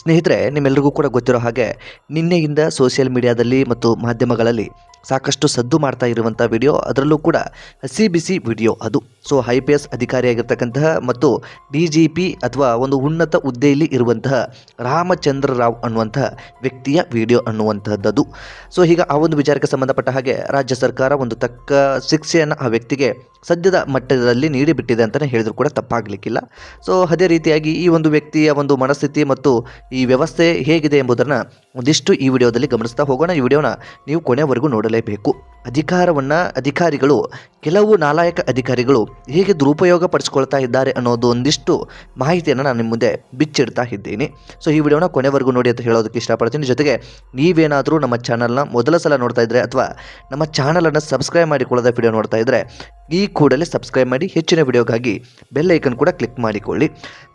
ಸ್ನೇಹಿತರೆ ನಿಮ್ಮೆಲ್ಲರಿಗೂ ಕೂಡ ಗೊತ್ತಿರೋ ಹಾಗೆ, ನಿನ್ನೆಯಿಂದ ಸೋಷಿಯಲ್ ಮೀಡಿಯಾದಲ್ಲಿ ಮತ್ತು ಮಾಧ್ಯಮಗಳಲ್ಲಿ ಸಾಕಷ್ಟು ಸದ್ದು ಮಾಡ್ತಾ ಇರುವಂಥ ವಿಡಿಯೋ ಅದರಲ್ಲೂ ಕೂಡ ಹಸಿ ಬಿಸಿ ವಿಡಿಯೋ ಅದು. ಸೊ ಐ ಪಿ ಎಸ್ ಅಧಿಕಾರಿಯಾಗಿರ್ತಕ್ಕಂತಹ ಮತ್ತು ಡಿ ಜಿ ಪಿ ಅಥವಾ ಒಂದು ಉನ್ನತ ಹುದ್ದೆಯಲ್ಲಿ ಇರುವಂತಹ ರಾಮಚಂದ್ರ ರಾವ್ ಅನ್ನುವಂತಹ ವ್ಯಕ್ತಿಯ ವಿಡಿಯೋ ಅನ್ನುವಂಥದ್ದು ಸೊ ಈಗ ಆ ಒಂದು ವಿಚಾರಕ್ಕೆ ಸಂಬಂಧಪಟ್ಟ ಹಾಗೆ ರಾಜ್ಯ ಸರ್ಕಾರ ಒಂದು ತಕ್ಕ ಶಿಕ್ಷೆಯನ್ನು ಆ ವ್ಯಕ್ತಿಗೆ ಸದ್ಯದ ಮಟ್ಟದಲ್ಲಿ ನೀಡಿಬಿಟ್ಟಿದೆ ಅಂತಲೇ ಹೇಳಿದ್ರು ಕೂಡ ತಪ್ಪಾಗಲಿಕ್ಕಿಲ್ಲ. ಸೊ ಅದೇ ರೀತಿಯಾಗಿ ಈ ಒಂದು ವ್ಯಕ್ತಿಯ ಒಂದು ಮನಸ್ಥಿತಿ ಮತ್ತು ಈ ವ್ಯವಸ್ಥೆ ಹೇಗಿದೆ ಎಂಬುದನ್ನು ಒಂದಿಷ್ಟು ಈ ವಿಡಿಯೋದಲ್ಲಿ ಗಮನಿಸ್ತಾ ಹೋಗೋಣ. ಈ ವಿಡಿಯೋನ ನೀವು ಕೊನೆವರೆಗೂ ನೋಡಲೇಬೇಕು. ಅಧಿಕಾರವನ್ನು ಅಧಿಕಾರಿಗಳು, ಕೆಲವು ನಾಲಾಯಕ ಅಧಿಕಾರಿಗಳು ಹೇಗೆ ದುರುಪಯೋಗ ಪಡಿಸ್ಕೊಳ್ತಾ ಇದ್ದಾರೆ ಅನ್ನೋದು ಒಂದಿಷ್ಟು ಮಾಹಿತಿಯನ್ನು ನಾನು ನಿಮ್ಮ ಮುಂದೆ ಬಿಚ್ಚಿಡ್ತಾ ಇದ್ದೀನಿ. ಸೊ ಈ ವಿಡಿಯೋನ ಕೊನೆವರೆಗೂ ನೋಡಿ ಅಂತ ಹೇಳೋದಕ್ಕೆ ಇಷ್ಟಪಡ್ತೀನಿ. ಜೊತೆಗೆ, ನೀವೇನಾದರೂ ನಮ್ಮ ಚಾನಲ್ನ ಮೊದಲ ಸಲ ನೋಡ್ತಾ ಇದ್ದರೆ ಅಥವಾ ನಮ್ಮ ಚಾನಲನ್ನು ಸಬ್ಸ್ಕ್ರೈಬ್ ಮಾಡಿಕೊಳ್ಳದ ವಿಡಿಯೋ ನೋಡ್ತಾ ಇದ್ದರೆ ಈ ಕೂಡಲೇ ಸಬ್ಸ್ಕ್ರೈಬ್ ಮಾಡಿ, ಹೆಚ್ಚಿನ ವಿಡಿಯೋಗಾಗಿ ಬೆಲ್ ಐಕನ್ ಕೂಡ ಕ್ಲಿಕ್ ಮಾಡಿಕೊಳ್ಳಿ.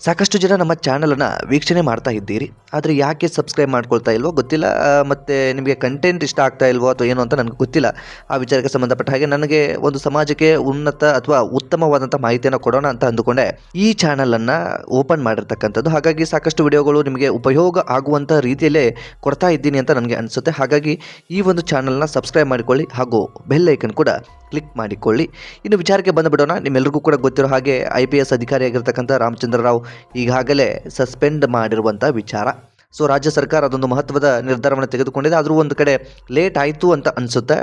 ಸಾಕಷ್ಟು ಜನ ನಮ್ಮ ಚಾನಲನ್ನು ವೀಕ್ಷಣೆ ಮಾಡ್ತಾ ಇದ್ದೀರಿ. ಆದರೆ ಯಾಕೆ ಸಬ್ಸ್ಕ್ರೈಬ್ ಮಾಡ್ಕೊಳ್ತಾ ಇಲ್ವೋ ಗೊತ್ತಿಲ್ಲ. ಮತ್ತು ನಿಮಗೆ ಕಂಟೆಂಟ್ ಇಷ್ಟ ಆಗ್ತಾ ಇಲ್ವೋ ಅಥವಾ ಏನು ಅಂತ ನನಗೆ ಗೊತ್ತಿಲ್ಲ. ಆ ವಿಚಾರಕ್ಕೆ ಸಂಬಂಧಪಟ್ಟ ಹಾಗೆ ನನಗೆ ಒಂದು ಸಮಾಜಕ್ಕೆ ಉನ್ನತ ಅಥವಾ ಉತ್ತಮವಾದಂಥ ಮಾಹಿತಿಯನ್ನು ಕೊಡೋಣ ಅಂತ ಅಂದುಕೊಂಡೆ. ಈ ಚಾನಲನ್ನು ಓಪನ್ ಮಾಡಿರ್ತಕ್ಕಂಥದ್ದು. ಹಾಗಾಗಿ ಸಾಕಷ್ಟು ವಿಡಿಯೋಗಳು ನಿಮಗೆ ಉಪಯೋಗ ಆಗುವಂಥ ರೀತಿಯಲ್ಲೇ ಕೊಡ್ತಾ ಇದ್ದೀನಿ ಅಂತ ನನಗೆ ಅನಿಸುತ್ತೆ. ಹಾಗಾಗಿ ಈ ಒಂದು ಚಾನಲ್ನ ಸಬ್ಸ್ಕ್ರೈಬ್ ಮಾಡಿಕೊಳ್ಳಿ ಹಾಗೂ ಬೆಲ್ ಐಕನ್ ಕೂಡ ಕ್ಲಿಕ್ ಮಾಡಿಕೊಳ್ಳಿ. ಇನ್ನು ವಿಚಾರಕ್ಕೆ ಬಂದುಬಿಡೋಣ ನಿಮ್ಮೆಲ್ಲರಿಗೂ ಕೂಡ ಗೊತ್ತಿರೋ ಹಾಗೆ ಐ ಪಿ ಎಸ್ ಅಧಿಕಾರಿಯಾಗಿರ್ತಕ್ಕಂಥ ರಾಮಚಂದ್ರ ರಾವ್ ಈಗಾಗಲೇ ಸಸ್ಪೆಂಡ್ ಮಾಡಿರುವಂಥ ವಿಚಾರ. ಸೊ ರಾಜ್ಯ ಸರ್ಕಾರ ಅದೊಂದು ಮಹತ್ವದ ನಿರ್ಧಾರವನ್ನು ತೆಗೆದುಕೊಂಡಿದೆ. ಆದರೂ ಒಂದು ಕಡೆ ಲೇಟ್ ಆಯಿತು ಅಂತ ಅನಿಸುತ್ತೆ.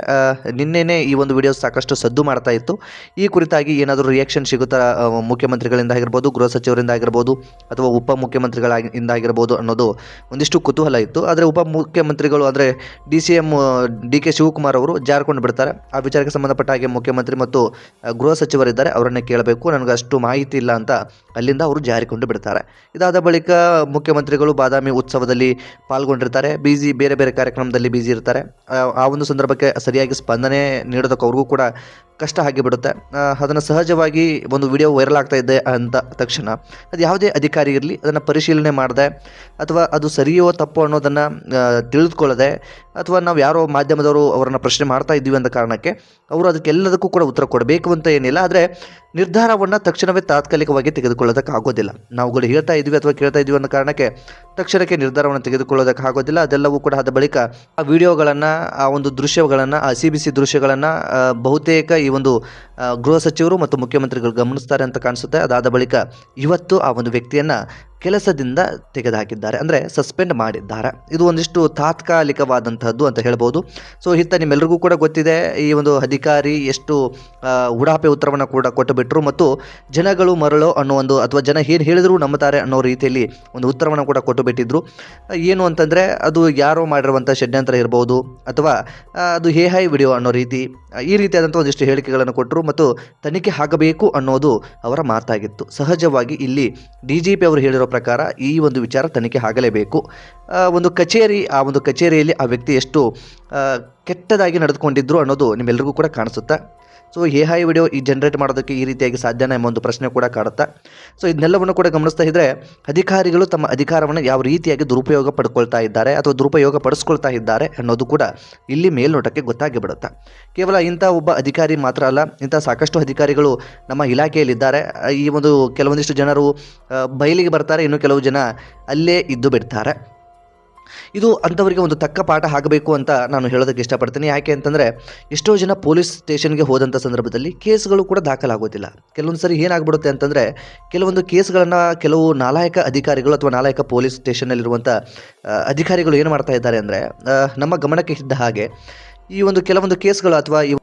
ನಿನ್ನೆನೇ ಈ ಒಂದು ವಿಡಿಯೋ ಸಾಕಷ್ಟು ಸದ್ದು ಮಾಡ್ತಾ ಇತ್ತು. ಈ ಕುರಿತಾಗಿ ಏನಾದರೂ ರಿಯಾಕ್ಷನ್ ಸಿಗುತ್ತಾ? ಮುಖ್ಯಮಂತ್ರಿಗಳಿಂದ ಆಗಿರ್ಬೋದು, ಗೃಹ ಸಚಿವರಿಂದ ಆಗಿರ್ಬೋದು, ಅಥವಾ ಉಪ ಮುಖ್ಯಮಂತ್ರಿಗಳಿಂದ ಆಗಿರ್ಬೋದು ಅನ್ನೋದು ಒಂದಿಷ್ಟು ಕುತೂಹಲ ಇತ್ತು. ಆದರೆ ಉಪಮುಖ್ಯಮಂತ್ರಿಗಳು ಅಂದರೆ D C M D K Shivakumar ಅವರು ಜಾರ್ಕೊಂಡು ಬಿಡ್ತಾರೆ. ಆ ವಿಚಾರಕ್ಕೆ ಸಂಬಂಧಪಟ್ಟ ಹಾಗೆ ಮುಖ್ಯಮಂತ್ರಿ ಮತ್ತು ಗೃಹ ಸಚಿವರಿದ್ದಾರೆ. ಅವರನ್ನೇ ಕೇಳಬೇಕು. ನನಗೆ ಅಷ್ಟು ಮಾಹಿತಿ ಇಲ್ಲ ಅಂತ ಅಲ್ಲಿಂದ ಅವರು ಜಾರಿಕೊಂಡು ಬಿಡ್ತಾರೆ. ಇದಾದ ಬಳಿಕ ಮುಖ್ಯಮಂತ್ರಿಗಳು ಬಾದಾಮಿ ಉತ್ಸವದಲ್ಲಿ ಪಾಲ್ಗೊಂಡಿರ್ತಾರೆ. ಬಿಜಿ ಬೇರೆ ಬೇರೆ ಕಾರ್ಯಕ್ರಮದಲ್ಲಿ ಬ್ಯುಸಿ ಇರ್ತಾರೆ. ಆ, ಆ ಒಂದು ಸಂದರ್ಭಕ್ಕೆ ಸರಿಯಾಗಿ ಸ್ಪಂದನೆ ನೀಡೋದಕ್ಕೆ ಅವ್ರಿಗೂ ಕೂಡ ಕಷ್ಟ ಆಗಿಬಿಡುತ್ತೆ. ಅದನ್ನು ಸಹಜವಾಗಿ ಒಂದು ವಿಡಿಯೋ ವೈರಲ್ ಆಗ್ತಾ ಇದೆ ಅಂತ ತಕ್ಷಣ. ಅದು ಯಾವುದೇ ಅಧಿಕಾರಿ ಇರಲಿ, ಅದನ್ನು ಪರಿಶೀಲನೆ ಮಾಡದೆ, ಅಥವಾ ಅದು ಸರಿಯೋ ತಪ್ಪೋ ಅನ್ನೋದನ್ನು ತಿಳಿದುಕೊಳ್ಳದೆ, ಅಥವಾ ನಾವು ಯಾರೋ ಮಾಧ್ಯಮದವರು ಅವರನ್ನು ಪ್ರಶ್ನೆ ಮಾಡ್ತಾ ಇದ್ದೀವಿ ಅಂತ ಕಾರಣಕ್ಕೆ, ಅವರು ಅದಕ್ಕೆಲ್ಲದಕ್ಕೂ ಕೂಡ ಉತ್ತರ ಕೊಡಬೇಕು ಅಂತ ಏನಿಲ್ಲ. ಆದರೆ ನಿರ್ಧಾರವನ್ನು ತಕ್ಷಣವೇ ತಾತ್ಕಾಲಿಕವಾಗಿ ತೆಗೆದುಕೊಳ್ಳೋದಕ್ಕೆ ಆಗೋದಿಲ್ಲ. ನಾವುಗಳು ಹೇಳ್ತಾ ಇದ್ದೀವಿ ಅಥವಾ ಕೇಳ್ತಾ ಇದ್ದೀವಿ ಅನ್ನೋ ಕಾರಣಕ್ಕೆ ತಕ್ಷಣಕ್ಕೆ ನಿರ್ಧಾರವನ್ನು ತೆಗೆದುಕೊಳ್ಳೋದಕ್ಕೆ ಆಗೋದಿಲ್ಲ. ಅದೆಲ್ಲವೂ ಕೂಡ ಆದ ಬಳಿಕ ಆ ವಿಡಿಯೋಗಳನ್ನು ಆ ಒಂದು ದೃಶ್ಯಗಳನ್ನು, ಆ ಸಿ ಬಿ ಸಿ ದೃಶ್ಯಗಳನ್ನು ಬಹುತೇಕ ಈ ಒಂದು ಗೃಹ ಸಚಿವರು ಮತ್ತು ಮುಖ್ಯಮಂತ್ರಿಗಳು ಗಮನಿಸ್ತಾರೆ ಅಂತ ಕಾಣಿಸುತ್ತೆ. ಅದಾದ ಬಳಿಕ ಇವತ್ತು ಆ ಒಂದು ವ್ಯಕ್ತಿಯನ್ನು ಕೆಲಸದಿಂದ ತೆಗೆದುಹಾಕಿದ್ದಾರೆ. ಅಂದರೆ ಸಸ್ಪೆಂಡ್ ಮಾಡಿದ್ದಾರೆ. ಇದು ಒಂದಿಷ್ಟು ತಾತ್ಕಾಲಿಕವಾದಂತಹದ್ದು ಅಂತ ಹೇಳ್ಬೋದು. ಸೊ ಇತ್ತ ನಿಮ್ಮೆಲ್ಲರಿಗೂ ಕೂಡ ಗೊತ್ತಿದೆ. ಈ ಒಂದು ಅಧಿಕಾರಿ ಎಷ್ಟು ಉಡಾಪೆ ಉತ್ತರವನ್ನು ಕೂಡ ಕೊಟ್ಟುಬಿಟ್ರು ಮತ್ತು ಜನಗಳು ಮರಳು ಅನ್ನೋ ಒಂದು ಅಥವಾ ಜನ ಏನು ಹೇಳಿದರೂ ನಂಬುತ್ತಾರೆ ಅನ್ನೋ ರೀತಿಯಲ್ಲಿ ಒಂದು ಉತ್ತರವನ್ನು ಕೂಡ ಕೊಟ್ಟು ಬಿಟ್ಟಿದ್ರು ಏನು ಅಂತಂದರೆ ಅದು ಯಾರೋ ಮಾಡಿರುವಂಥ ಷಡ್ಯಂತ್ರ ಇರ್ಬೋದು ಅಥವಾ ಅದು ಹೇ ಹೈ ವಿಡಿಯೋ ಅನ್ನೋ ರೀತಿ, ಈ ರೀತಿಯಾದಂಥ ಒಂದಿಷ್ಟು ಹೇಳಿಕೆಗಳನ್ನು ಕೊಟ್ಟರು. ಮತ್ತು ತನಿಖೆ ಆಗಬೇಕು ಅನ್ನೋದು ಅವರ ಮಾತಾಗಿತ್ತು. ಸಹಜವಾಗಿ ಇಲ್ಲಿ ಡಿ ಜಿ ಪಿ ಅವರು ಹೇಳಿರೋ ಪ್ರಕಾರ ಈ ಒಂದು ವಿಚಾರ ತನಿಖೆ ಆಗಲೇಬೇಕು. ಒಂದು ಕಚೇರಿ, ಆ ಒಂದು ಕಚೇರಿಯಲ್ಲಿ ಆ ವ್ಯಕ್ತಿ ಎಷ್ಟು ಕೆಟ್ಟದಾಗಿ ನಡೆದುಕೊಂಡಿದ್ರು ಅನ್ನೋದು ನಿಮ್ಮೆಲ್ಲರಿಗೂ ಕೂಡ ಕಾಣಿಸುತ್ತೆ. ಸೊ ಎ ಹೈ ವಿಡಿಯೋ ಈ ಜನರೇಟ್ ಮಾಡೋದಕ್ಕೆ ಈ ರೀತಿಯಾಗಿ ಸಾಧ್ಯನ ಎಂಬ ಒಂದು ಪ್ರಶ್ನೆ ಕೂಡ ಕಾಡುತ್ತಾ. ಸೊ ಇದನ್ನೆಲ್ಲವನ್ನು ಕೂಡ ಗಮನಿಸ್ತಾ ಇದ್ದರೆ ಅಧಿಕಾರಿಗಳು ತಮ್ಮ ಅಧಿಕಾರವನ್ನು ಯಾವ ರೀತಿಯಾಗಿ ದುರುಪಯೋಗ ಪಡ್ಕೊಳ್ತಾ ಇದ್ದಾರೆ ಅಥವಾ ದುರುಪಯೋಗ ಪಡಿಸ್ಕೊಳ್ತಾ ಇದ್ದಾರೆ ಅನ್ನೋದು ಕೂಡ ಇಲ್ಲಿ ಮೇಲ್ನೋಟಕ್ಕೆ ಗೊತ್ತಾಗಿ ಬಿಡುತ್ತೆ. ಕೇವಲ ಇಂಥ ಒಬ್ಬ ಅಧಿಕಾರಿ ಮಾತ್ರ ಅಲ್ಲ, ಇಂಥ ಸಾಕಷ್ಟು ಅಧಿಕಾರಿಗಳು ನಮ್ಮ ಇಲಾಖೆಯಲ್ಲಿದ್ದಾರೆ. ಈ ಒಂದು ಕೆಲವೊಂದಿಷ್ಟು ಜನರು ಬಯಲಿಗೆ ಬರ್ತಾರೆ, ಇನ್ನು ಕೆಲವು ಜನ ಅಲ್ಲೇ ಇದ್ದು ಬಿಡ್ತಾರೆ. ಇದು ಅಂಥವರಿಗೆ ಒಂದು ತಕ್ಕ ಪಾಠ ಆಗಬೇಕು ಅಂತ ನಾನು ಹೇಳೋದಕ್ಕೆ ಇಷ್ಟಪಡ್ತೀನಿ. ಯಾಕೆ ಅಂತಂದರೆ ಎಷ್ಟೋ ಜನ ಪೊಲೀಸ್ ಸ್ಟೇಷನ್ಗೆ ಹೋದಂಥ ಸಂದರ್ಭದಲ್ಲಿ ಕೇಸ್ಗಳು ಕೂಡ ದಾಖಲಾಗೋದಿಲ್ಲ. ಕೆಲವೊಂದು ಸರಿ ಏನಾಗ್ಬಿಡುತ್ತೆ ಅಂತಂದರೆ ಕೆಲವೊಂದು ಕೇಸ್ಗಳನ್ನು ಕೆಲವು ನಾಲಾಯಕ ಅಧಿಕಾರಿಗಳು ಅಥವಾ ನಾಲಾಯಕ ಪೊಲೀಸ್ ಸ್ಟೇಷನ್ನಲ್ಲಿರುವಂಥ ಆ, ಅಧಿಕಾರಿಗಳು ಏನು ಮಾಡ್ತಾ ಇದ್ದಾರೆ ಅಂದರೆ ನಮ್ಮ ಗಮನಕ್ಕೆ ಇದ್ದ ಹಾಗೆ ಈ ಒಂದು ಕೆಲವೊಂದು ಕೇಸ್ಗಳು ಅಥವಾ ಈ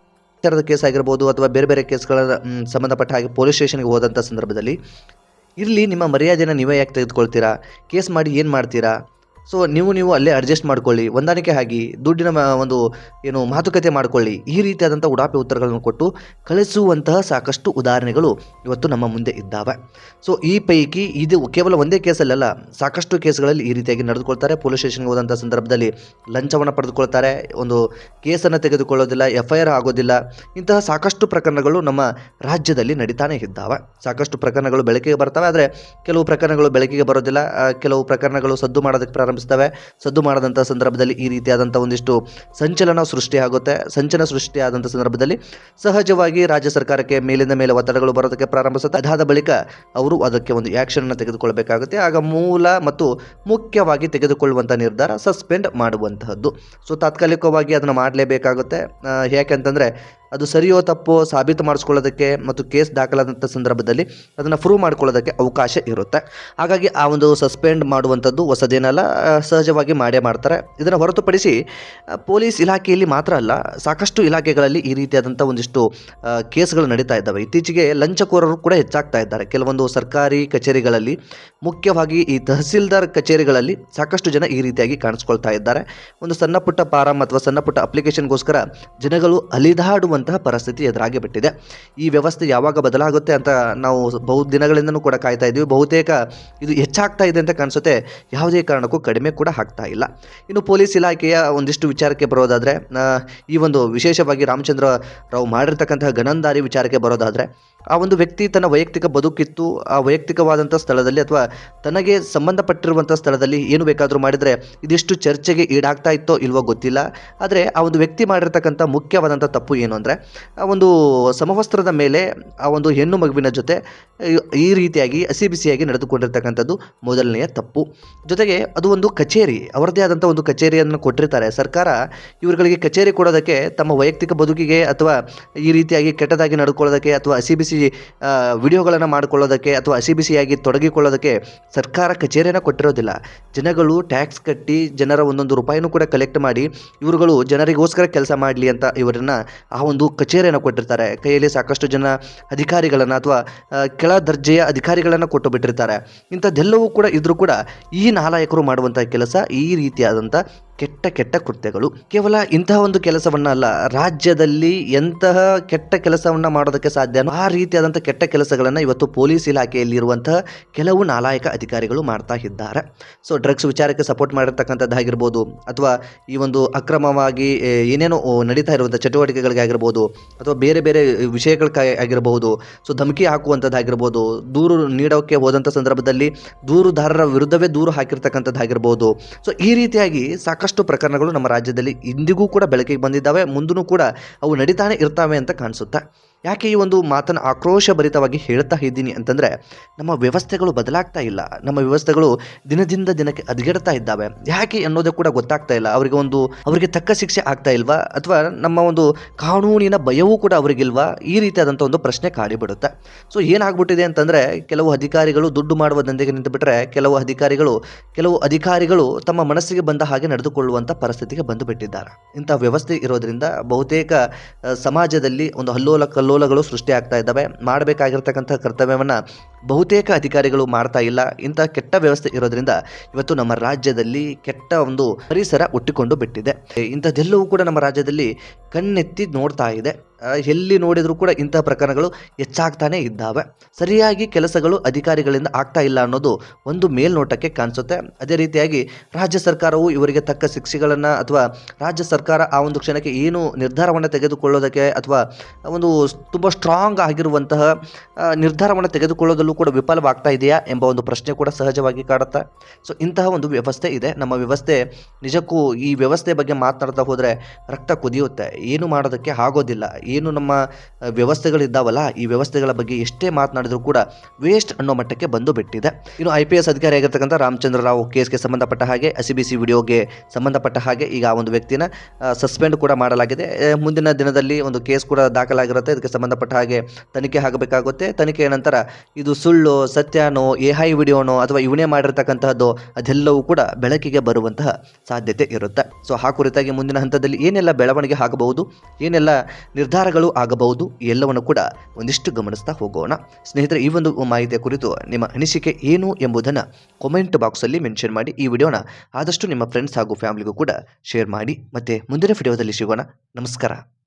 ಥರದ ಕೇಸ್ ಆಗಿರ್ಬೋದು ಅಥವಾ ಬೇರೆ ಬೇರೆ ಕೇಸ್ಗಳ ಸಂಬಂಧಪಟ್ಟ ಹಾಗೆ ಪೊಲೀಸ್ ಸ್ಟೇಷನ್ಗೆ ಹೋದಂಥ ಸಂದರ್ಭದಲ್ಲಿ ಇಲ್ಲಿ ನಿಮ್ಮ ಮರ್ಯಾದೆನ ನೀವೇ ಯಾಕೆ ತೆಗೆದುಕೊಳ್ತೀರಾ? ಕೇಸ್ ಮಾಡಿ ಏನು ಮಾಡ್ತೀರಾ? ಸೊ ನೀವು ನೀವು ಅಲ್ಲೇ ಅಡ್ಜಸ್ಟ್ ಮಾಡ್ಕೊಳ್ಳಿ, ಹೊಂದಾಣಿಕೆ ಆಗಿ ದುಡ್ಡಿನ ಒಂದು ಏನು ಮಾತುಕತೆ ಮಾಡಿಕೊಳ್ಳಿ, ಈ ರೀತಿಯಾದಂಥ ಉಡಾಪಿ ಉತ್ತರಗಳನ್ನು ಕೊಟ್ಟು ಕಳಿಸುವಂತಹ ಸಾಕಷ್ಟು ಉದಾಹರಣೆಗಳು ಇವತ್ತು ನಮ್ಮ ಮುಂದೆ ಇದ್ದಾವೆ. ಸೊ ಈ ಪೈಕಿ ಇದು ಕೇವಲ ಒಂದೇ ಕೇಸಲ್ಲಲ್ಲ, ಸಾಕಷ್ಟು ಕೇಸ್ಗಳಲ್ಲಿ ಈ ರೀತಿಯಾಗಿ ನಡೆದುಕೊಳ್ತಾರೆ. ಪೊಲೀಸ್ ಸ್ಟೇಷನ್ಗೆ ಹೋದಂಥ ಸಂದರ್ಭದಲ್ಲಿ ಲಂಚವನ್ನು ಪಡೆದುಕೊಳ್ತಾರೆ. ಒಂದು ಕೇಸನ್ನು ತೆಗೆದುಕೊಳ್ಳೋದಿಲ್ಲ ಎಫ್ ಐ ಆರ್ ಆಗೋದಿಲ್ಲ, ಇಂತಹ ಸಾಕಷ್ಟು ಪ್ರಕರಣಗಳು ನಮ್ಮ ರಾಜ್ಯದಲ್ಲಿ ನಡೀತಾನೆ ಇದ್ದಾವೆ. ಸಾಕಷ್ಟು ಪ್ರಕರಣಗಳು ಬೆಳಕಿಗೆ ಬರ್ತವೆ, ಆದರೆ ಕೆಲವು ಪ್ರಕರಣಗಳು ಬೆಳಕಿಗೆ ಬರೋದಿಲ್ಲ. ಕೆಲವು ಪ್ರಕರಣಗಳು ಸದ್ದು ಮಾಡೋದಕ್ಕೆ ಪ್ರಾರಂಭ ಪ್ರಾರಂಭಿಸ್ತವೆ ಸದ್ದು ಮಾಡದಂಥ ಸಂದರ್ಭದಲ್ಲಿ ಈ ರೀತಿಯಾದಂಥ ಒಂದಿಷ್ಟು ಸಂಚಲನ ಸೃಷ್ಟಿಯಾಗುತ್ತೆ ಸಂಚಲನ ಸೃಷ್ಟಿಯಾದಂಥ ಸಂದರ್ಭದಲ್ಲಿ ಸಹಜವಾಗಿ ರಾಜ್ಯ ಸರ್ಕಾರಕ್ಕೆ ಮೇಲಿಂದ ಮೇಲೆ ಒತ್ತಡಗಳು ಬರೋದಕ್ಕೆ ಪ್ರಾರಂಭಿಸುತ್ತೆ. ಅದಾದ ಬಳಿಕ ಅವರು ಅದಕ್ಕೆ ಒಂದು ಆ್ಯಕ್ಷನ್ ತೆಗೆದುಕೊಳ್ಳಬೇಕಾಗುತ್ತೆ ಆಗ ಮೂಲ ಮತ್ತು ಮುಖ್ಯವಾಗಿ ತೆಗೆದುಕೊಳ್ಳುವಂಥ ನಿರ್ಧಾರ ಸಸ್ಪೆಂಡ್ ಮಾಡುವಂತಹದ್ದು. ಸೊ ತಾತ್ಕಾಲಿಕವಾಗಿ ಅದನ್ನು ಮಾಡಲೇಬೇಕಾಗುತ್ತೆ. ಯಾಕೆ ಯಾಕೆಂತಂದರೆ ಅದು ಸರಿಯೋ ತಪ್ಪೋ ಸಾಬೀತು ಮಾಡಿಸ್ಕೊಳ್ಳೋದಕ್ಕೆ ಮತ್ತು ಕೇಸ್ ದಾಖಲಾದಂಥ ಸಂದರ್ಭದಲ್ಲಿ ಅದನ್ನು ಪ್ರೂವ್ ಮಾಡ್ಕೊಳ್ಳೋದಕ್ಕೆ ಅವಕಾಶ ಇರುತ್ತೆ. ಹಾಗಾಗಿ ಆ ಒಂದು ಸಸ್ಪೆಂಡ್ ಮಾಡುವಂಥದ್ದು ಹೊಸದೇನಲ್ಲ ಸಹಜವಾಗಿ ಮಾಡೇ ಮಾಡ್ತಾರೆ. ಇದನ್ನು ಹೊರತುಪಡಿಸಿ ಪೊಲೀಸ್ ಇಲಾಖೆಯಲ್ಲಿ ಮಾತ್ರ ಅಲ್ಲ, ಸಾಕಷ್ಟು ಇಲಾಖೆಗಳಲ್ಲಿ ಈ ರೀತಿಯಾದಂಥ ಒಂದಿಷ್ಟು ಕೇಸ್ಗಳು ನಡೀತಾ ಇದ್ದಾವೆ. ಇತ್ತೀಚೆಗೆ ಲಂಚಕೋರರು ಕೂಡ ಹೆಚ್ಚಾಗ್ತಾ ಇದ್ದಾರೆ. ಕೆಲವೊಂದು ಸರ್ಕಾರಿ ಕಚೇರಿಗಳಲ್ಲಿ, ಮುಖ್ಯವಾಗಿ ಈ ತಹಸೀಲ್ದಾರ್ ಕಚೇರಿಗಳಲ್ಲಿ ಸಾಕಷ್ಟು ಜನ ಈ ರೀತಿಯಾಗಿ ಕಾಣಿಸ್ಕೊಳ್ತಾ ಇದ್ದಾರೆ. ಒಂದು ಸಣ್ಣ ಪುಟ್ಟ ಫಾರಂ ಅಥವಾ ಸಣ್ಣ ಪುಟ್ಟ ಅಪ್ಲಿಕೇಶನ್ಗೋಸ್ಕರ ಜನಗಳು ಅಲಿದಾಡುವಂತಹ ಪರಿಸ್ಥಿತಿ ಎದುರಾಗಿ ಬಿಟ್ಟಿದೆ. ಈ ವ್ಯವಸ್ಥೆ ಯಾವಾಗ ಬದಲಾಗುತ್ತೆ ಅಂತ ನಾವು ಬಹು ದಿನಗಳಿಂದನೂ ಕೂಡ ಕಾಯ್ತಾ ಇದ್ದೀವಿ. ಬಹುತೇಕ ಇದು ಹೆಚ್ಚಾಗ್ತಾ ಇದೆ ಅಂತ ಕಾಣಿಸುತ್ತೆ. ಯಾವುದೇ ಕಾರಣಕ್ಕೂ ಕಡಿಮೆ ಕೂಡ ಆಗ್ತಾ ಇಲ್ಲ. ಇನ್ನು ಪೊಲೀಸ್ ಇಲಾಖೆಯ ಒಂದಿಷ್ಟು ವಿಚಾರಕ್ಕೆ ಬರೋದಾದರೆ ಈ ಒಂದು ವಿಶೇಷವಾಗಿ ರಾಮಚಂದ್ರ ರಾವ್ ಮಾಡಿರ್ತಕ್ಕಂತಹ ಗನಂದಾರಿ ವಿಚಾರಕ್ಕೆ ಬರೋದಾದರೆ ಆ ಒಂದು ವ್ಯಕ್ತಿ ತನ್ನ ವೈಯಕ್ತಿಕ ಬದುಕಿತ್ತು, ಆ ವೈಯಕ್ತಿಕವಾದಂಥ ಸ್ಥಳದಲ್ಲಿ ಅಥವಾ ತನಗೆ ಸಂಬಂಧಪಟ್ಟಿರುವಂಥ ಸ್ಥಳದಲ್ಲಿ ಏನು ಬೇಕಾದರೂ ಮಾಡಿದರೆ ಇದಿಷ್ಟು ಚರ್ಚೆಗೆ ಈಡಾಗ್ತಾ ಇತ್ತೋ ಇಲ್ವೋ ಗೊತ್ತಿಲ್ಲ. ಆದರೆ ಆ ಒಂದು ವ್ಯಕ್ತಿ ಮಾಡಿರ್ತಕ್ಕಂಥ ಮುಖ್ಯವಾದಂಥ ತಪ್ಪು ಏನು ಅಂದರೆ, ಆ ಒಂದು ಸಮವಸ್ತ್ರದ ಮೇಲೆ ಆ ಒಂದು ಹೆಣ್ಣು ಮಗುವಿನ ಜೊತೆ ಈ- ರೀತಿಯಾಗಿ ಹಸಿ ಬಿಸಿಯಾಗಿ ನಡೆದುಕೊಂಡಿರ್ತಕ್ಕಂಥದ್ದು ಮೊದಲನೆಯ ತಪ್ಪು. ಜೊತೆಗೆ ಅದು ಒಂದು ಕಚೇರಿ ಅವರದೇ ಆದಂಥ ಒಂದು ಕಚೇರಿಯನ್ನು ಕೊಟ್ಟಿರ್ತಾರೆ. ಸರ್ಕಾರ ಇವರುಗಳಿಗೆ ಕಚೇರಿ ಕೊಡೋದಕ್ಕೆ ತಮ್ಮ ವೈಯಕ್ತಿಕ ಬದುಕಿಗೆ ಅಥವಾ ಈ ರೀತಿಯಾಗಿ ಕೆಟ್ಟದಾಗಿ ನಡ್ಕೊಳ್ಳೋದಕ್ಕೆ ಅಥವಾ ಹಸಿ ವಿಡಿಯೋಗಳನ್ನು ಮಾಡಿಕೊಳ್ಳೋದಕ್ಕೆ ಅಥವಾ ಹಸಿ ಬಿಸಿಯಾಗಿ ತೊಡಗಿಕೊಳ್ಳೋದಕ್ಕೆ ಸರ್ಕಾರ ಕಚೇರಿಯನ್ನು ಕೊಟ್ಟಿರೋದಿಲ್ಲ. ಜನಗಳು ಟ್ಯಾಕ್ಸ್ ಕಟ್ಟಿ ಜನರ ಒಂದೊಂದು ರೂಪಾಯಿನೂ ಕೂಡ ಕಲೆಕ್ಟ್ ಮಾಡಿ ಇವರುಗಳು ಜನರಿಗೋಸ್ಕರ ಕೆಲಸ ಮಾಡಲಿ ಅಂತ ಇವರನ್ನ ಆ ಒಂದು ಕಚೇರಿಯನ್ನು ಕೊಟ್ಟಿರ್ತಾರೆ. ಕೈಯಲ್ಲಿ ಸಾಕಷ್ಟು ಜನ ಅಧಿಕಾರಿಗಳನ್ನು ಅಥವಾ ಕೆಳ ದರ್ಜೆಯ ಅಧಿಕಾರಿಗಳನ್ನು ಕೊಟ್ಟು ಬಿಟ್ಟಿರ್ತಾರೆ ಇಂಥದ್ದೆಲ್ಲವೂ ಕೂಡ ಇದ್ರೂ ಕೂಡ ಈ ನಾಲಾಯಕರು ಮಾಡುವಂಥ ಕೆಲಸ ಈ ರೀತಿಯಾದಂಥ ಕೆಟ್ಟ ಕೆಟ್ಟ ಕೃತ್ಯಗಳು. ಕೇವಲ ಇಂತಹ ಒಂದು ಕೆಲಸವನ್ನ ಅಲ್ಲ ರಾಜ್ಯದಲ್ಲಿ ಎಂತಹ ಕೆಟ್ಟ ಕೆಲಸವನ್ನ ಮಾಡೋದಕ್ಕೆ ಸಾಧ್ಯ ಆ ರೀತಿಯಾದಂತಹ ಕೆಟ್ಟ ಕೆಲಸಗಳನ್ನು ಇವತ್ತು ಪೊಲೀಸ್ ಇಲಾಖೆಯಲ್ಲಿ ಇರುವಂತಹ ಕೆಲವು ನಾಲಾಯಕ ಅಧಿಕಾರಿಗಳು ಮಾಡ್ತಾ ಇದ್ದಾರೆ. ಸೊ ಡ್ರಗ್ಸ್ ವಿಚಾರಕ್ಕೆ ಸಪೋರ್ಟ್ ಮಾಡಿರ್ತಕ್ಕಂಥದ್ದಾಗಿರ್ಬೋದು ಅಥವಾ ಈ ಒಂದು ಅಕ್ರಮವಾಗಿ ಏನೇನೋ ನಡೀತಾ ಇರುವಂಥ ಚಟುವಟಿಕೆಗಳಿಗಾಗಿರ್ಬೋದು ಅಥವಾ ಬೇರೆ ಬೇರೆ ವಿಷಯಗಳಿಗೆ ಆಗಿರಬಹುದು ಸೊ ಧಮಕಿ ಹಾಕುವಂಥದ್ದಾಗಿರ್ಬೋದು ದೂರು ನೀಡೋಕ್ಕೆ ಹೋದಂಥ ಸಂದರ್ಭದಲ್ಲಿ ದೂರುದಾರರ ವಿರುದ್ಧವೇ ದೂರು ಹಾಕಿರ್ತಕ್ಕಂಥದ್ದಾಗಿರ್ಬೋದು ಸೊ ಈ ರೀತಿಯಾಗಿ ಸಾಕಷ್ಟು ಪ್ರಕರಣಗಳು ನಮ್ಮ ರಾಜ್ಯದಲ್ಲಿ ಇಂದಿಗೂ ಕೂಡ ಬೆಳಕಿಗೆ ಬಂದಿದ್ದಾವೆ. ಮುಂದೂ ಕೂಡ ಅವು ನಡೀತಾನೆ ಇರ್ತಾವೆ ಅಂತ ಕಾಣಿಸುತ್ತೆ. ಯಾಕೆ ಈ ಒಂದು ಮಾತನ್ನು ಆಕ್ರೋಶಭರಿತವಾಗಿ ಹೇಳ್ತಾ ಇದ್ದೀನಿ ಅಂತಂದರೆ, ನಮ್ಮ ವ್ಯವಸ್ಥೆಗಳು ಬದಲಾಗ್ತಾ ಇಲ್ಲ. ನಮ್ಮ ವ್ಯವಸ್ಥೆಗಳು ದಿನದಿಂದ ದಿನಕ್ಕೆ ಅದ್ಗೆಡ್ತಾ ಇದ್ದಾವೆ. ಯಾಕೆ ಅನ್ನೋದು ಕೂಡ ಗೊತ್ತಾಗ್ತಾ ಇಲ್ಲ. ಅವರಿಗೆ ಒಂದು, ಅವರಿಗೆ ತಕ್ಕ ಶಿಕ್ಷೆ ಆಗ್ತಾ ಇಲ್ವಾ? ಅಥವಾ ನಮ್ಮ ಒಂದು ಕಾನೂನಿನ ಭಯವೂ ಕೂಡ ಅವರಿಗಿಲ್ವಾ? ಈ ರೀತಿಯಾದಂಥ ಒಂದು ಪ್ರಶ್ನೆ ಕಾಡಿಬಿಡುತ್ತೆ ಸೊ ಏನಾಗ್ಬಿಟ್ಟಿದೆ ಅಂತಂದರೆ, ಕೆಲವು ಅಧಿಕಾರಿಗಳು ದುಡ್ಡು ಮಾಡುವ ದಂಧೆಗೆ ನಿಂತುಬಿಟ್ರೆ, ಕೆಲವು ಅಧಿಕಾರಿಗಳು ಕೆಲವು ಅಧಿಕಾರಿಗಳು ತಮ್ಮ ಮನಸ್ಸಿಗೆ ಬಂದ ಹಾಗೆ ನಡೆದುಕೊಳ್ಳುವಂಥ ಪರಿಸ್ಥಿತಿಗೆ ಬಂದುಬಿಟ್ಟಿದ್ದಾರೆ. ಇಂಥ ವ್ಯವಸ್ಥೆ ಇರೋದ್ರಿಂದ ಬಹುತೇಕ ಸಮಾಜದಲ್ಲಿ ಒಂದು ಹಲ್ಲೋಲ ಕಲ್ಲೋಲಗಳು ಸೃಷ್ಟಿಯಾಗ್ತಾ ಇದ್ದಾವೆ. ಮಾಡಬೇಕಾಗಿರ್ತಕ್ಕಂಥ ಕರ್ತವ್ಯವನ್ನು ಬಹುತೇಕ ಅಧಿಕಾರಿಗಳು ಮಾಡ್ತಾ ಇಲ್ಲ. ಇಂಥ ಕೆಟ್ಟ ವ್ಯವಸ್ಥೆ ಇರೋದ್ರಿಂದ ಇವತ್ತು ನಮ್ಮ ರಾಜ್ಯದಲ್ಲಿ ಕೆಟ್ಟ ಒಂದು ಪರಿಸರ ಹುಟ್ಟಿಕೊಂಡು ಬಿಟ್ಟಿದೆ. ಇಂಥದ್ದೆಲ್ಲವೂ ಕೂಡ ನಮ್ಮ ರಾಜ್ಯದಲ್ಲಿ ಕಣ್ಣೆತ್ತಿ ನೋಡ್ತಾ ಇದೆ. ಎಲ್ಲಿ ನೋಡಿದರೂ ಕೂಡ ಇಂತಹ ಪ್ರಕರಣಗಳು ಹೆಚ್ಚಾಗ್ತಾನೆ ಇದ್ದಾವೆ. ಸರಿಯಾಗಿ ಕೆಲಸಗಳು ಅಧಿಕಾರಿಗಳಿಂದ ಆಗ್ತಾ ಇಲ್ಲ ಅನ್ನೋದು ಒಂದು ಮೇಲ್ನೋಟಕ್ಕೆ ಕಾಣಿಸುತ್ತೆ. ಅದೇ ರೀತಿಯಾಗಿ ರಾಜ್ಯ ಸರ್ಕಾರವು ಇವರಿಗೆ ತಕ್ಕ ಶಿಕ್ಷೆಗಳನ್ನು ಅಥವಾ ರಾಜ್ಯ ಸರ್ಕಾರ ಆ ಒಂದು ಕ್ಷಣಕ್ಕೆ ಏನು ನಿರ್ಧಾರವನ್ನು ತೆಗೆದುಕೊಳ್ಳೋದಕ್ಕೆ ಅಥವಾ ಒಂದು ತುಂಬ ಸ್ಟ್ರಾಂಗ್ ಆಗಿರುವಂತಹ ನಿರ್ಧಾರವನ್ನು ತೆಗೆದುಕೊಳ್ಳೋದಲ್ಲೂ ಕೂಡ ವಿಫಲವಾಗ್ತಾ ಇದೆಯಾ ಎಂಬ ಒಂದು ಪ್ರಶ್ನೆ ಕೂಡ ಸಹಜವಾಗಿ ಕಾಡುತ್ತೆ. ಸೊ ಇಂತಹ ಒಂದು ವ್ಯವಸ್ಥೆ ಇದೆ. ನಮ್ಮ ವ್ಯವಸ್ಥೆ ನಿಜಕ್ಕೂ ಈ ವ್ಯವಸ್ಥೆ ಬಗ್ಗೆ ಮಾತನಾಡ್ತಾ ಹೋದರೆ ರಕ್ತ ಕುದಿಯುತ್ತೆ. ಏನು ಮಾಡೋದಕ್ಕೆ ಆಗೋದಿಲ್ಲ. ಏನು ನಮ್ಮ ವ್ಯವಸ್ಥೆಗಳಿದ್ದಾವಲ್ಲ, ಈ ವ್ಯವಸ್ಥೆಗಳ ಬಗ್ಗೆ ಎಷ್ಟೇ ಮಾತನಾಡಿದರೂ ಕೂಡ ವೇಸ್ಟ್ ಅನ್ನೋ ಮಟ್ಟಕ್ಕೆ ಬಂದು ಬಿಟ್ಟಿದೆ. ಇನ್ನು ಐ ಪಿ ಎಸ್ ಅಧಿಕಾರಿ ಆಗಿರ್ತಕ್ಕಂಥ ರಾಮಚಂದ್ರ ರಾವ್ ಕೇಸ್ಗೆ ಸಂಬಂಧಪಟ್ಟ ಹಾಗೆ ಸಿ ಬಿ ಸಿ ವಿಡಿಯೋಗೆ ಸಂಬಂಧಪಟ್ಟ ಹಾಗೆ ಈಗ ಆ ಒಂದು ವ್ಯಕ್ತಿನ ಸಸ್ಪೆಂಡ್ ಕೂಡ ಮಾಡಲಾಗಿದೆ. ಮುಂದಿನ ದಿನದಲ್ಲಿ ಒಂದು ಕೇಸ್ ಕೂಡ ದಾಖಲಾಗಿರುತ್ತೆ. ಇದಕ್ಕೆ ಸಂಬಂಧಪಟ್ಟ ಹಾಗೆ ತನಿಖೆ ಆಗಬೇಕಾಗುತ್ತೆ. ತನಿಖೆಯ ನಂತರ ಇದು ಸುಳ್ಳು, ಸತ್ಯನೋ ಎ ಹೈ ವಿಡಿಯೋನೋ ಅಥವಾ ಇವನೇ ಮಾಡಿರ್ತಕ್ಕಂತಹದ್ದು ಅದೆಲ್ಲವೂ ಕೂಡ ಬೆಳಕಿಗೆ ಬರುವಂತಹ ಸಾಧ್ಯತೆ ಇರುತ್ತೆ. ಸೊ ಆ ಕುರಿತಾಗಿ ಮುಂದಿನ ಹಂತದಲ್ಲಿ ಏನೆಲ್ಲ ಬೆಳವಣಿಗೆ ಆಗಬಹುದು, ಏನೆಲ್ಲ ನಿರ್ಧಾರಗಳು ಆಗಬಹುದು, ಎಲ್ಲವನ್ನು ಕೂಡ ಒಂದಿಷ್ಟು ಗಮನಿಸ್ತಾ ಹೋಗೋಣ. ಸ್ನೇಹಿತರೆ, ಈ ಒಂದು ಮಾಹಿತಿಯ ಕುರಿತು ನಿಮ್ಮ ಅನಿಸಿಕೆ ಏನು ಎಂಬುದನ್ನು ಕಾಮೆಂಟ್ ಬಾಕ್ಸಲ್ಲಿ ಮೆನ್ಷನ್ ಮಾಡಿ ಈ ವಿಡಿಯೋನ ಆದಷ್ಟು ನಿಮ್ಮ ಫ್ರೆಂಡ್ಸ್ ಹಾಗೂ ಫ್ಯಾಮಿಲಿಗೂ ಕೂಡ ಶೇರ್ ಮಾಡಿ. ಮತ್ತೆ ಮುಂದಿನ ವಿಡಿಯೋದಲ್ಲಿ ಸಿಗೋಣ. ನಮಸ್ಕಾರ.